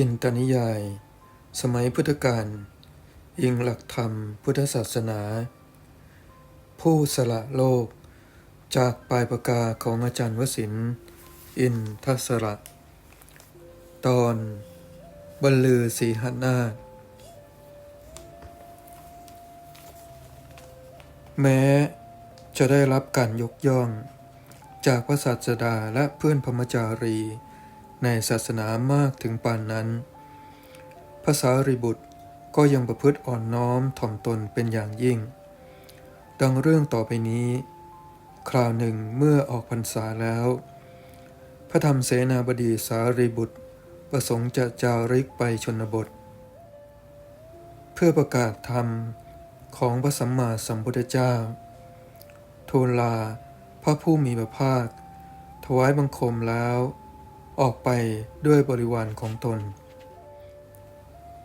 จินตนิยาย สมัยพุทธกาลอิงหลักธรรมพุทธศาสนา ผู้สละโลก จากปลายปากกาของอาจารย์วสินอินทศระ ตอน บรรลือสีหนาแม้จะได้รับการยกย่อง จากพระศาสดาและเพื่อนพรมจารี ในศาสนามากถึงปานนั้น ภาษาริบุตรก็ยังประพฤติอ่อนน้อมถ่อมตนเป็นอย่างยิ่ง ดังเรื่องต่อไปนี้ คราวหนึ่งเมื่อออกพรรษาแล้ว พระธรรมเสนาบดีสารีบุตร ประสงค์จะจาริกไปชนบท เพื่อประกาศธรรมของพระสัมมาสัมพุทธเจ้า ทูลลาพระผู้มีพระภาค ถวายบังคมแล้ว ออกไปด้วยบริวารของตน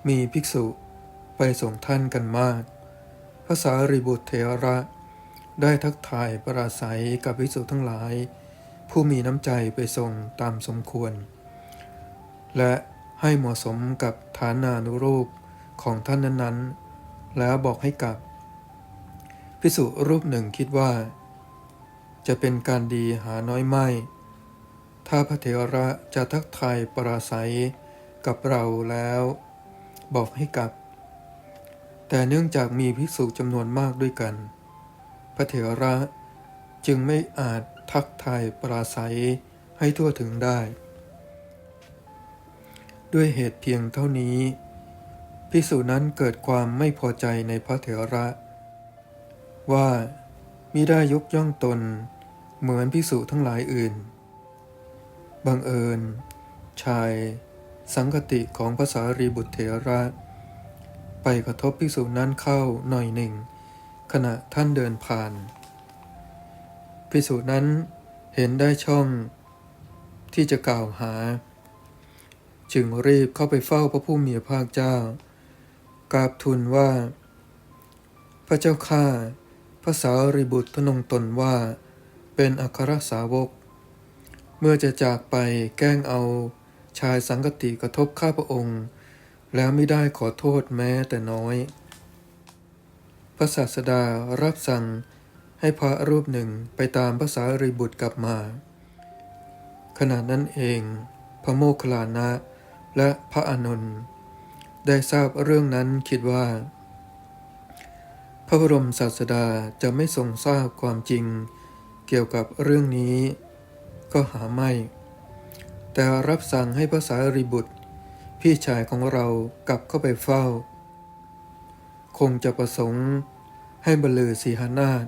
มีภิกษุไปส่งท่านกันมาก ภาษาริบุตรเทระ ได้ทักทายปราศัยกับภิกษุทั้งหลาย ผู้มีน้ำใจไปส่งตามสมควร และให้เหมาะสมกับฐานานุรูปของท่านนั้นๆ แล้วบอกให้กลับภิกษุรูปหนึ่งคิดว่า จะเป็นการดีหาน้อยไม่ ถ้าพระเถระจะทักทายปราศัยกับเราแล้ว บอกให้กลับ แต่เนื่องจากมีภิกษุจำนวนมากด้วยกัน พระเถระจึงไม่อาจทักทายปราศัยให้ทั่วถึงได้ ด้วยเหตุเพียงเท่านี้ภิกษุนั้นเกิดความไม่พอใจในพระเถระ ว่ามิได้ยกย่องตนเหมือนภิกษุทั้งหลายอื่น บังเอิญ ชาย สังกติของภาษารีบุตรเถระ ไปกระทบภิกษุนั้นเข้าหน่อยหนึ่ง ขณะท่านเดินผ่านภิกษุนั้นเห็นได้ช่องที่จะกล่าวหา จึงรีบเข้าไปเฝ้าพระผู้มีพระภาคเจ้ากราบทูลว่า พระเจ้าข้าภาษาริบุตรทนงตนว่า เป็นอัครสาวก เมื่อจะจากไปแกล้งเอาชายสังกติกระทบข้าพระองค์ แล้วไม่ได้ขอโทษแม้แต่น้อย พระศาสดารับสั่งให้พระรูปหนึ่งไปตามภาษาริบุตรกลับมา ขณะนั้นเอง พระโมคคัลลานะและพระอานนท์ได้ทราบเรื่องนั้นคิดว่า พระบรมศาสดาจะไม่ทรงทราบความจริง เกี่ยวกับเรื่องนี้ ก็หาไม่ แต่รับสั่งให้ภาษาริบุตร พี่ชายของเรากลับเข้าไปเฝ้า คงจะประสงค์ให้บรรลือสีหานาถ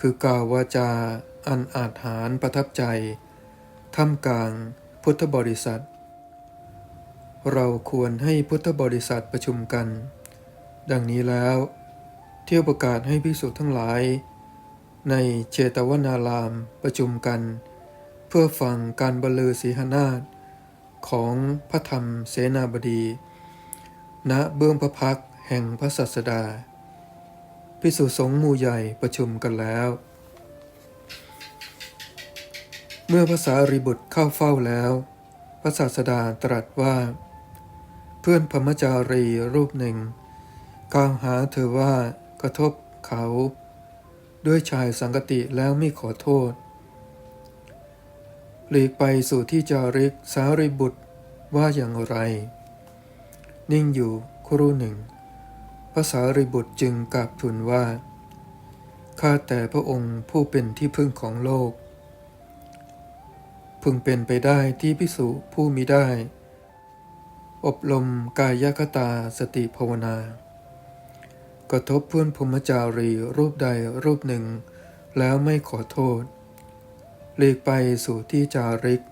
คือกล่าววาจาอันอาจหารประทับใจท่ามกลางพุทธบริษัท เราควรให้พุทธบริษัทประชุมกัน ดังนี้แล้ว เที่ยวประกาศให้ภิกษุทั้งหลาย ในเจตวนารามประชุมกัน เพื่อฟังการบรรลือสีหนาถของพระธรรมเสนาบดี ณเบื้องพระพักแห่งพระสัสดา พิสุสงฆ์มู่ใหญ่ประชุมกันแล้ว เมื่อภาษาริบุตรเข้าเฝ้าแล้ว พระศาสดาตรัสว่า เพื่อนพรมจารีรูปหนึ่ง กล่าวหาเธอว่ากระทบเขา ด้วยชายสังกติแล้วไม่ขอโทษ หลีกไปสู่ที่จาริกสารีบุตรว่าอย่างไร นิ่งอยู่ครู่หนึ่งพระสารีบุตรจึงกราบทูลว่า ข้าแต่พระองค์ผู้เป็นที่พึ่งของโลก พึงเป็นไปได้ที่พิสุผู้มิได้ อบรมกายคตาสติภาวนา ระทบเพื่อนพรมจารีรูปใดรูปหนึ่ง แล้วไม่ขอโทษหลีกไปสู่ที่จาริก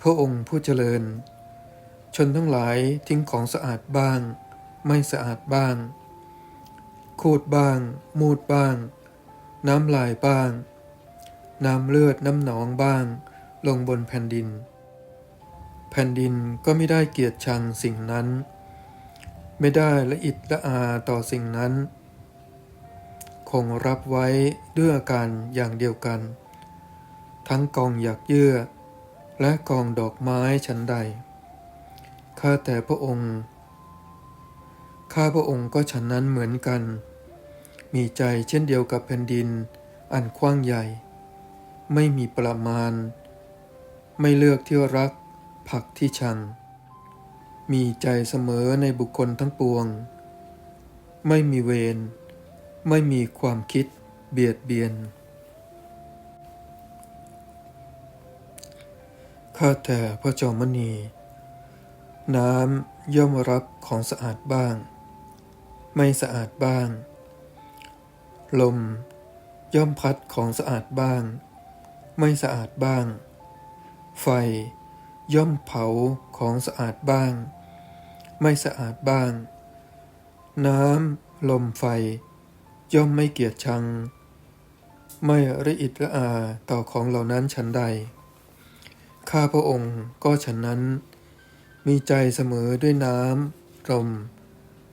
พระองค์ผู้เจริญ ชนทั้งหลายทิ้งของสะอาดบ้าง ไม่สะอาดบ้าง คูดบ้าง มูดบ้าง น้ำลายบ้าง น้ำเลือดน้ำหนองบ้าง ลงบนแผ่นดิน แผ่นดินก็ไม่ได้เกียรติชังสิ่งนั้น ไม่ได้ละอิดละอาต่อสิ่งนั้น คงรับไว้ด้วยาการอย่างเดียวกัน ทั้งกองอยากเยื่อ และกองดอกไม้ชั้นใด ข้าแต่พระองค์ ข้าพระองค์ก็ฉันนั้นเหมือนกัน มีใจเช่นเดียวกับแผ่นดินอันกว้างใหญ่ ไม่มีประมาณ ไม่เลือกที่รักผักที่ชัง มีใจเสมอในบุคคลทั้งปวง ไม่มีเวร ไม่มีความคิดเบียดเบียน ข้าแต่พระจอมณี น้ำย่อมรับของสะอาดบ้าง ไม่สะอาดบ้าง ลมย่อมพัดของสะอาดบ้าง ไม่สะอาดบ้าง ไฟย่อมเผาของสะอาดบ้าง ไม่สะอาดบ้าง น้ำ ลมไฟ ย่อมไม่เกียจชัง ไม่ระอิดระอาต่อของเหล่านั้นฉันใด ข้าพระองค์ก็ฉันนั้น มีใจเสมอด้วยน้ำ ลม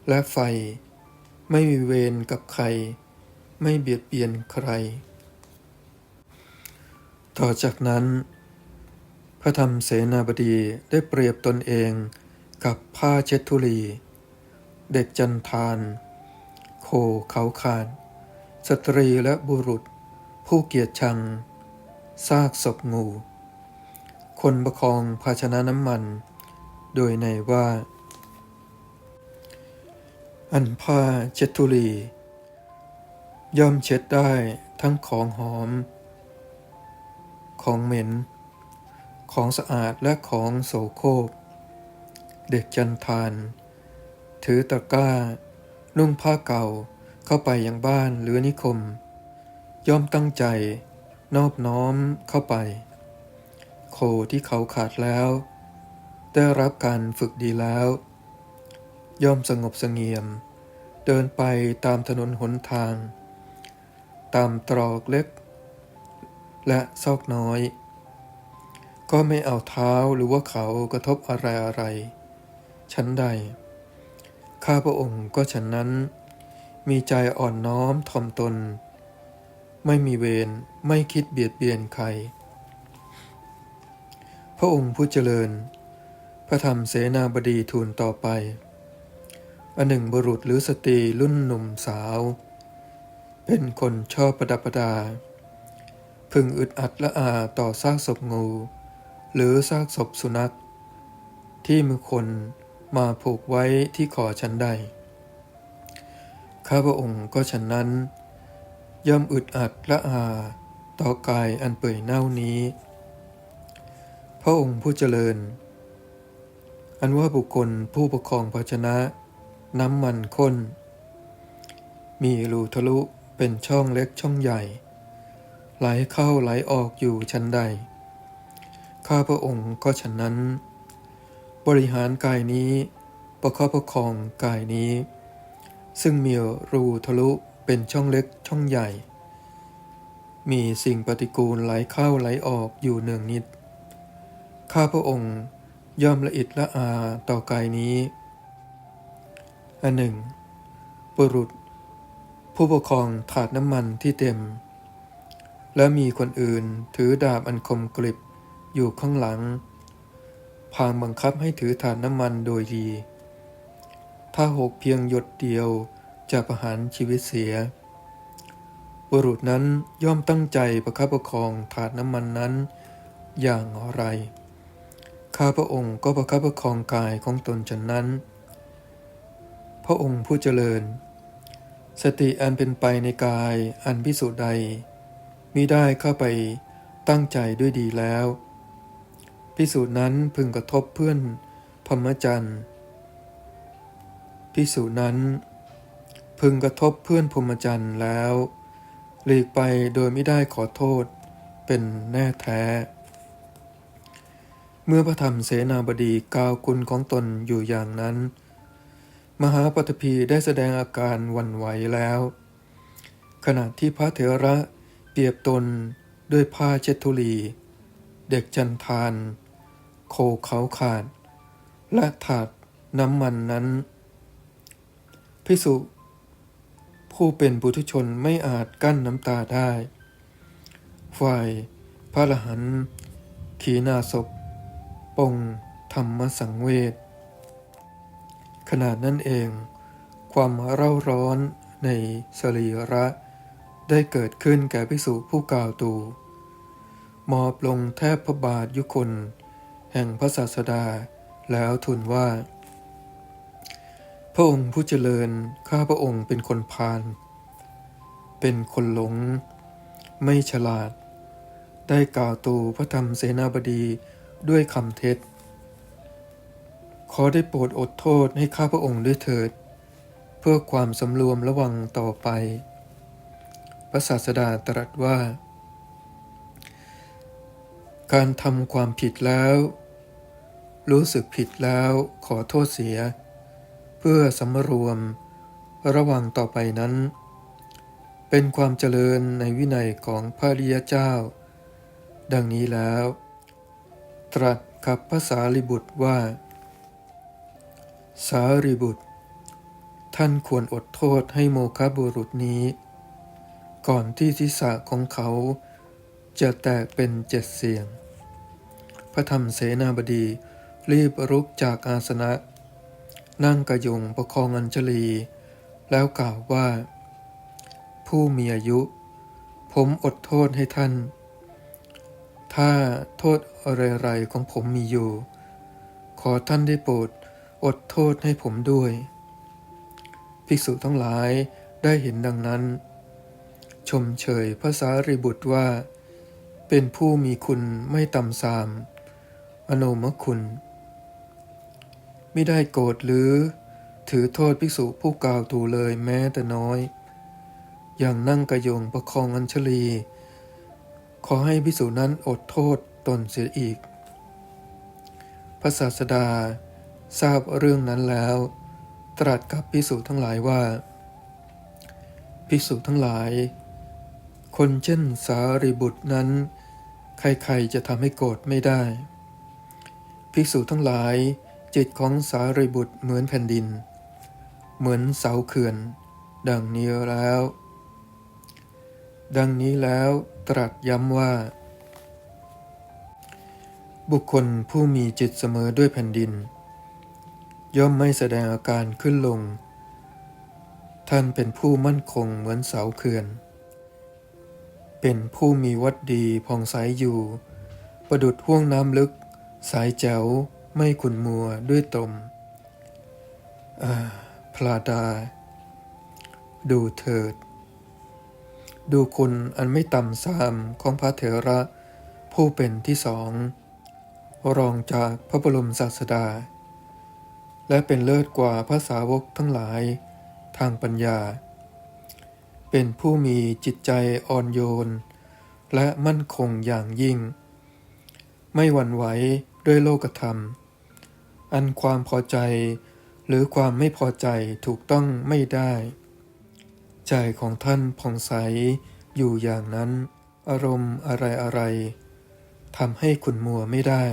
และไฟ ไม่มีเวรกับใคร ไม่เบียดเบียนใคร ต่อจากนั้น พระธรรมเสนาบดีได้เปรียบตนเอง กับผ้าเช็ดทุลี เด็กจันทาน โคเขาขาดสตรีและบุรุษ ผู้เกียจชัง ซากศพงู คนประคองภาชนะน้ำมัน โดยในว่า อันผ้าเช็ดทุลี ย่อมเช็ดได้ทั้งของหอม ของเหม็น ของสะอาดและของโสโครก เด็กจันทาน ถือตะกร้า นุ่งผ้าเก่าเข้าไปยังบ้านหรือนิคม ย่อมตั้งใจ นอบน้อมเข้าไป โคที่เขาขาดแล้ว ได้รับการฝึกดีแล้ว ย่อมสงบเสงี่ยม เดินไปตามถนนหนทาง ตามตรอกเล็ก และซอกน้อยก็ไม่เอาเท้าหรือว่าเขากระทบอะไรอะไร ชั้นใด ข้าพระองค์ก็ฉันนั้น มีใจอ่อนน้อมถ่อมตน ไม่มีเวรไม่คิดเบียดเบียนใคร พระองค์ผู้เจริญ พระธรรมเสนาบดีทูลต่อไปอันหนึ่งบุรุษหรือสตรีรุ่นหนุ่มสาว เป็นคนชอบประดับประดา พึงอึดอัดละอาต่อซากศพงู หรือซากศพสุนัข ที่มือคน มาผูกไว้ที่ขอฉันใด ข้าพระองค์ก็ฉันนั้น ย่อมอึดอัดละอาต่อกายอันเปื่อยเน่านี้ พระองค์ผู้เจริญ อันว่าบุคคลผู้ประคองภาชนะ น้ำมันข้น มีรูทะลุเป็นช่องเล็กช่องใหญ่ ไหลเข้าไหลออกอยู่ชั้นใด ข้าพระองค์ก็ฉันนั้น บริหารกายนี้ ประคับประคองกายนี้ ซึ่งมีรูทะลุเป็นช่องเล็กช่องใหญ่ มีสิ่งปฏิกูลไหลเข้าไหลออกอยู่เนืองนิด ข้าพระองค์ย่อมละอิดละอาต่อกายนี้ อันหนึ่งบุรุษ ผู้ปกครองถาดน้ำมันที่เต็ม และมีคนอื่นถือดาบอันคมกริบอยู่ข้างหลัง พางบังคับให้ถือถาดน้ำมันโดยดี ถ้าหกเพียงหยดเดียวจะประหารชีวิตเสีย บุรุษนั้นย่อมตั้งใจประคับประคองถาดน้ำมันนั้น อย่างไร ข้าพระองค์ก็ประคับประคองกายของตนฉันนั้น พระองค์ผู้เจริญ สติอันเป็นไปในกายอันพิสุใดมิได้เข้าไปตั้งใจด้วยดีแล้ว พิสูจน์นั้นพึงกระทบเพื่อนพรหมจรรย์พิสูจน์นั้น พึงกระทบเพื่อนพรหมจรรย์แล้วหลีกไปโดยไม่ได้ขอโทษเป็นแน่แท้ เมื่อพระธรรมเสนาบดีกล่าวคุณของตนอยู่อย่างนั้น มหาปฐพีได้แสดงอาการวันไหวแล้ว ขณะที่พระเถระเปรียบตนด้วยผ้าเช็ดทุลี เด็กจันทาน โคเขาขาด และถาดน้ำมันนั้นพิสุผู้เป็นบุตุชนไม่อาจกั้นน้ำตาได้ ฝ่ายพระรหันขีณาศพปงธรรมสังเวชขนาดนั้นเอง ความเร่าร้อนในสรีระได้เกิดขึ้นแก่ภิกษุผู้กล่าวตูมอบลงแทบพระบาทยุคน ห่งพระศาสดา แล้วทูลว่า พระองค์ผู้เจริญข้าพระองค์เป็นคนพาลเป็นคนหลง ไม่ฉลาด ได้กล่าวตูพระธรรมเสนาบดีด้วยคำเท็จ ขอได้โปรดอดโทษให้ข้าพระองค์ด้วยเถิด เพื่อความสำรวมระวังต่อไป พระศาสดาตรัสว่าการทำความผิดแล้ว รู้สึกผิดแล้วขอโทษเสีย เพื่อสำรวมระวังต่อไปนั้น เป็นความเจริญในวินัยของพระริยเจ้า ดังนี้แล้ว ตรัสกับภาษาลิบุตรว่า สารีบุตร ท่านควรอดโทษให้โมคบุรุษนี้ ก่อนที่ทิศะของเขาจะแตกเป็นเจ็ดเสียง พระธรรมเสนาบดี รีบรุกจากอาสนะ นั่งกระยงประคองอัญชลี แล้วกล่าวว่า ผู้มีอายุ ผมอดโทษให้ท่าน ถ้าโทษอะไรๆของผมมีอยู่ ขอท่านได้โปรดอดโทษให้ผมด้วย ภิกษุทั้งหลายได้เห็นดังนั้น ชมเชยพระสารีบุตรว่า เป็นผู้มีคุณไม่ต่ำสาม อโนมคุณ ไม่ได้โกรธหรือ ถือโทษภิกษุผู้กล่าวถูเลยแม้แต่น้อย อย่างนั่งกระยงประคองอัญชลี ขอให้ภิกษุนั้นอดโทษตนเสียอีก พระศาสดาทราบเรื่องนั้นแล้ว ตรัสกับภิกษุทั้งหลายว่า ภิกษุทั้งหลาย คนเช่นสารีบุตรนั้น ใครๆจะทำให้โกรธไม่ได้ ภิกษุทั้งหลาย จิตของสารีบุตรเหมือนแผ่นดิน เหมือนเสาเขื่อน ดังนี้แล้ว ดังนี้แล้วตรัสย้ำว่า บุคคลผู้มีจิตเสมอด้วยแผ่นดิน ย่อมไม่แสดงอาการขึ้นลง ท่านเป็นผู้มั่นคงเหมือนเสาเขื่อน เป็นผู้มีวัดดีผ่องใสอยู่ ประดุดห่วงน้ำลึก สายแจ๋ว ไม่ขุนมัวด้วยตมพลาดา ดูเถิด ดูคุณอันไม่ต่ำสามของพระเถระผู้เป็นที่สอง รองจากพระบรมศาสดา และเป็นเลิศกว่าพระสาวกทั้งหลายทางปัญญา เป็นผู้มีจิตใจอ่อนโยน และมั่นคงอย่างยิ่ง ไม่หวั่นไหวด้วยโลกธรรม อันความพอใจ หรือความไม่พอใจถูกต้องไม่ได้ ใจของท่านผ่องใสอยู่อย่างนั้น อารมณ์อะไรอะไรทำให้ขุนมัวไม่ได้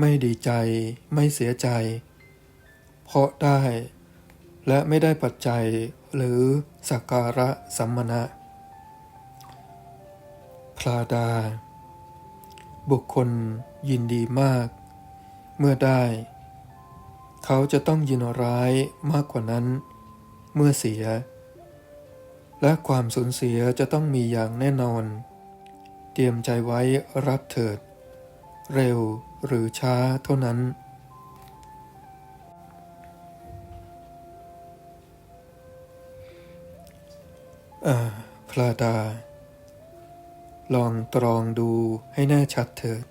ไม่ดีใจไม่เสียใจ เพราะได้ และไม่ได้ปัจจัยหรือสักการะสัมมณะพลาดา บุคคลยินดีมาก เมื่อได้ เขาจะต้องยินร้ายมากกว่านั้น เมื่อเสีย และความสูญเสียจะต้องมีอย่างแน่นอน เตรียมใจไว้รับเถิด เร็วหรือช้าเท่านั้น อ่า พลาดา ลองตรองดูให้แน่ชัดเถิด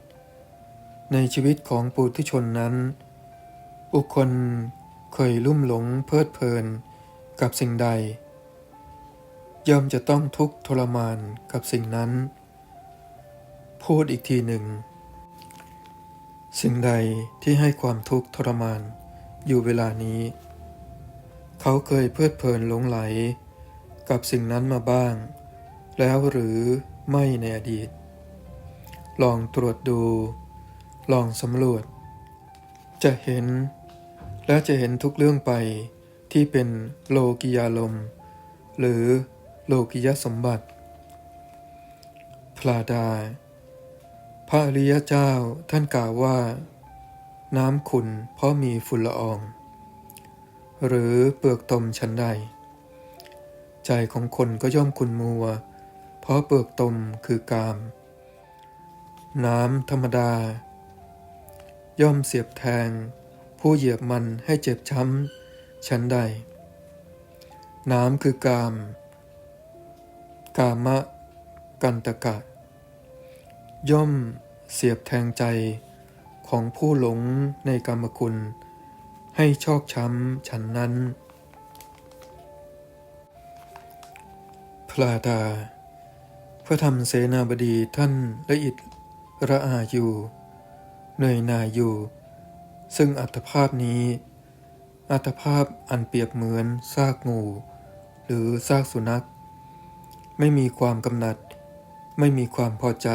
ในชีวิตของปุถุชนนั้น บุคคลเคยลุ่มหลงเพลิดเพลินกับสิ่งใด ย่อมจะต้องทุกข์ทรมานกับสิ่งนั้น พูดอีกทีหนึ่ง สิ่งใดที่ให้ความทุกข์ทรมานอยู่เวลานี้ เขาเคยเพลิดเพลินหลงไหล กับสิ่งนั้นมาบ้าง แล้วหรือไม่ในอดีต ลองตรวจดู ลองสำรวจ จะเห็น และจะเห็นทุกเรื่องไปที่เป็นโลกิยาลม หรือโลกิยสมบัติ พลาดาภระอริยเจ้าท่านกล่าวว่า น้ำขุนเพราะมีฝุ่นละออง หรือเปลือกตมชั้นใด ใจของคนก็ย่อมขุนมัว เพราะเปลือกตมคือกาม น้ำธรรมดา ย่อมเสียบแทง ผู้เหยียบมันให้เจ็บช้ำชั้นใด น้ำคือกาม กามะ กันตกะ ย่อมเสียบแทงใจของผู้หลงในกรรมคุณ ให้ชอกช้ำฉันนั้นพระดาพระธรรมเสนาบดีท่านละอิดระอาอยู่ เหนื่อยหน่ายอยู่ ซึ่งอัตภาพนี้ อัตภาพอันเปรียบเหมือนซากงู หรือซากสุนัข ไม่มีความกำหนัด ไม่มีความพอใจ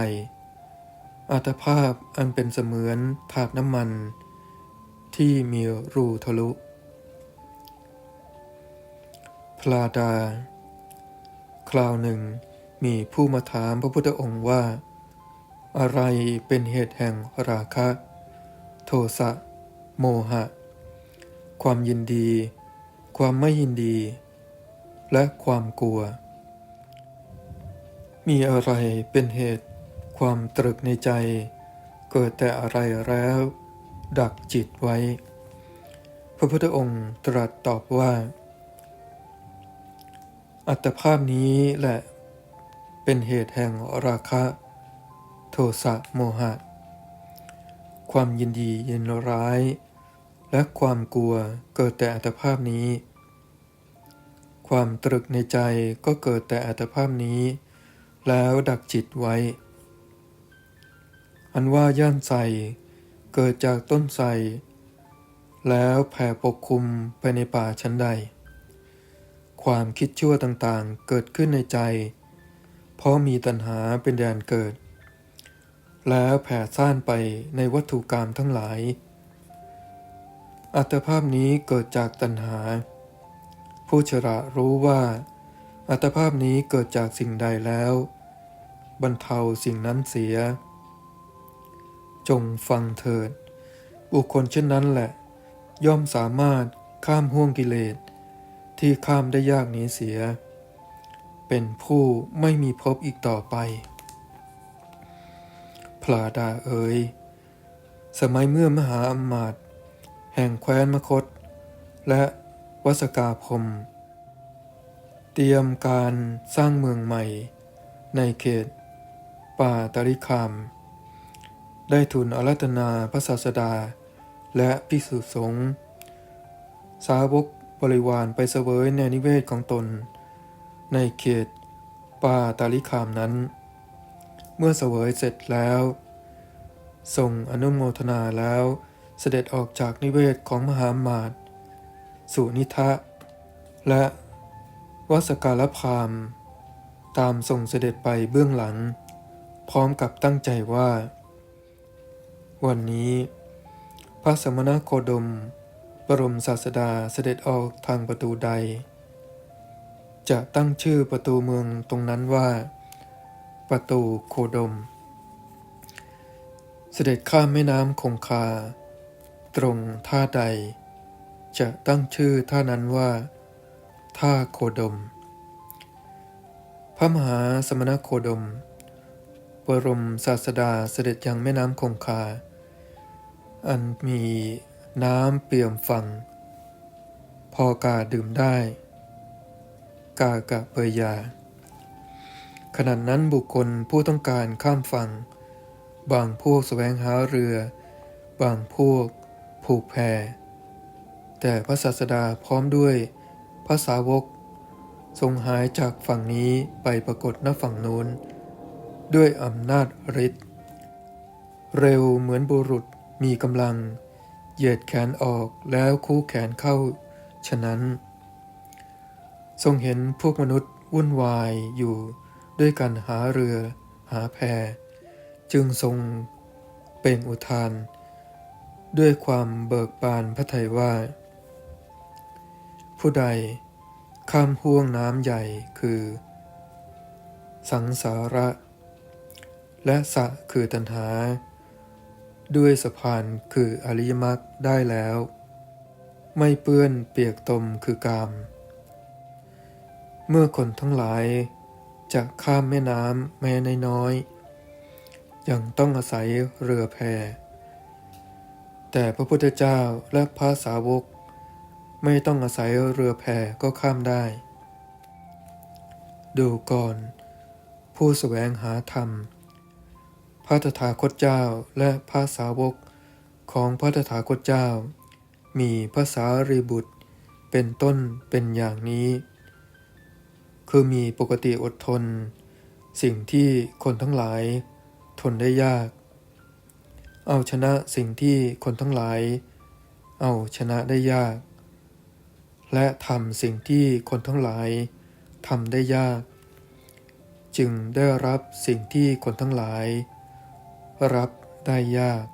อัตภาพอันเป็นเสมือนถาดน้ำมัน ที่มีรูทะลุ พลาดา คราวหนึ่งมีผู้มาถามพระพุทธองค์ว่า อะไรเป็นเหตุแห่งราคะ โทสะ โมหะ ความยินดี ความไม่ยินดี และความกลัว มีอะไรเป็นเหตุ ความตรึกในใจ เกิดแต่อะไรแล้ว ดักจิตไว้ พระพุทธองค์ตรัสตอบว่า อัตภาพนี้แหละ เป็นเหตุแห่งราคะ โทสะโมหะ ความยินดียินร้าย และความกลัวเกิดแต่อัตภาพนี้ ความตรึกในใจก็เกิดแต่อัตภาพนี้ แล้วดักจิตไว้ อันว่าย่านใสเกิดจากต้นไทรแล้วแผ่ปกคลุมไปในป่าชั้นใด ความคิดชั่วต่างๆเกิดขึ้นในใจ เพราะมีตัณหาเป็นแดนเกิด แล้วแผ่ซ่านไปในวัตถุกรรมทั้งหลาย อัตภาพนี้เกิดจากตัณหา ผู้ฉลาดรู้ว่า อัตภาพนี้เกิดจากสิ่งใดแล้ว บรรเทาสิ่งนั้นเสีย จงฟังเถิด บุคคลเช่นนั้นแหละ ย่อมสามารถข้ามห่วงกิเลส ที่ข้ามได้ยากนี้เสีย เป็นผู้ไม่มีภพอีกต่อไป ลาดาเอ๋ยสมัยเมื่อมหาอมาตย์แห่งแคว้นมคต และวัสกาพมเตรียมการสร้างเมืองใหม่ ในเขต ป่าตาริคาม ได้ทูลอารัตนาพระศาสดา และภิกษุสงฆ์สาวกบริวารไปเสวยในนิเวศของตน ในเขตป่าตาลิคามนั้น เมื่อเสวยเสร็จแล้วส่งอนุโมทนาแล้วเสด็จออกจากนิเวศของมหามาตสู่นิทะ และวสการพามตามส่งเสด็จไปเบื้องหลัง พร้อมกับตั้งใจว่า วันนี้ พระสมณโคดม บรมศาสดาเสด็จออกทางประตูใด จะตั้งชื่อประตูเมืองตรงนั้นว่า ประตูโคดม เสด็จข้ามแม่น้ำคงคา ตรงท่าใด จะตั้งชื่อท่านั้นว่า ท่าโคดม พระมหาสมณโคดม บรมศาสดาเสด็จยังแม่น้ำคงคา อันมีน้ำเปี่ยมฝั่ง พอกาดื่มได้ กากะเปยยา ขณะนั้นบุคคลผู้ต้องการข้ามฝั่ง บางพวกแสวงหาเรือ บางพวก ผูกแพ แต่พระศาสดาพร้อมด้วยพระสาวก ทรงหายจากฝั่งนี้ไปปรากฏณฝั่งโน้น ด้วยอำนาจฤทธิ์เร็วเหมือนบุรุษมีกำลัง เหยียดแขนออกแล้วคู่แขนเข้า ฉะนั้น ทรงเห็นพวกมนุษย์วุ่นวายอยู่ ด้วยการหาเรือ หาแพจึงทรงเป่งอุทาน ด้วยความเบิกบานพระทัยว่า ผู้ใดข้ามห่วงน้ำใหญ่คือ สังสาระ และสะคือตัณหา ด้วยสะพานคืออริยมรรคได้แล้ว ไม่เปื้อนเปียกตมคือกาม เมื่อคนทั้งหลาย จะข้ามแม่น้ำแม้น้อยๆยังต้องอาศัยเรือแพ แต่พระพุทธเจ้าและพระสาวก ไม่ต้องอาศัยเรือแพก็ข้ามได้ ดูก่อน ผู้แสวงหาธรรม พระตถาคตเจ้าและพระสาวกของพระตถาคตเจ้า มีภาษารีบุตรเป็นต้นเป็นอย่างนี้ คือมีปกติอดทน สิ่งที่คนทั้งหลาย ทนได้ยาก เอาชนะสิ่งที่คนทั้งหลาย เอาชนะได้ยาก และทำสิ่งที่คนทั้งหลายทำได้ยาก จึงได้รับสิ่งที่คนทั้งหลาย รับได้ยาก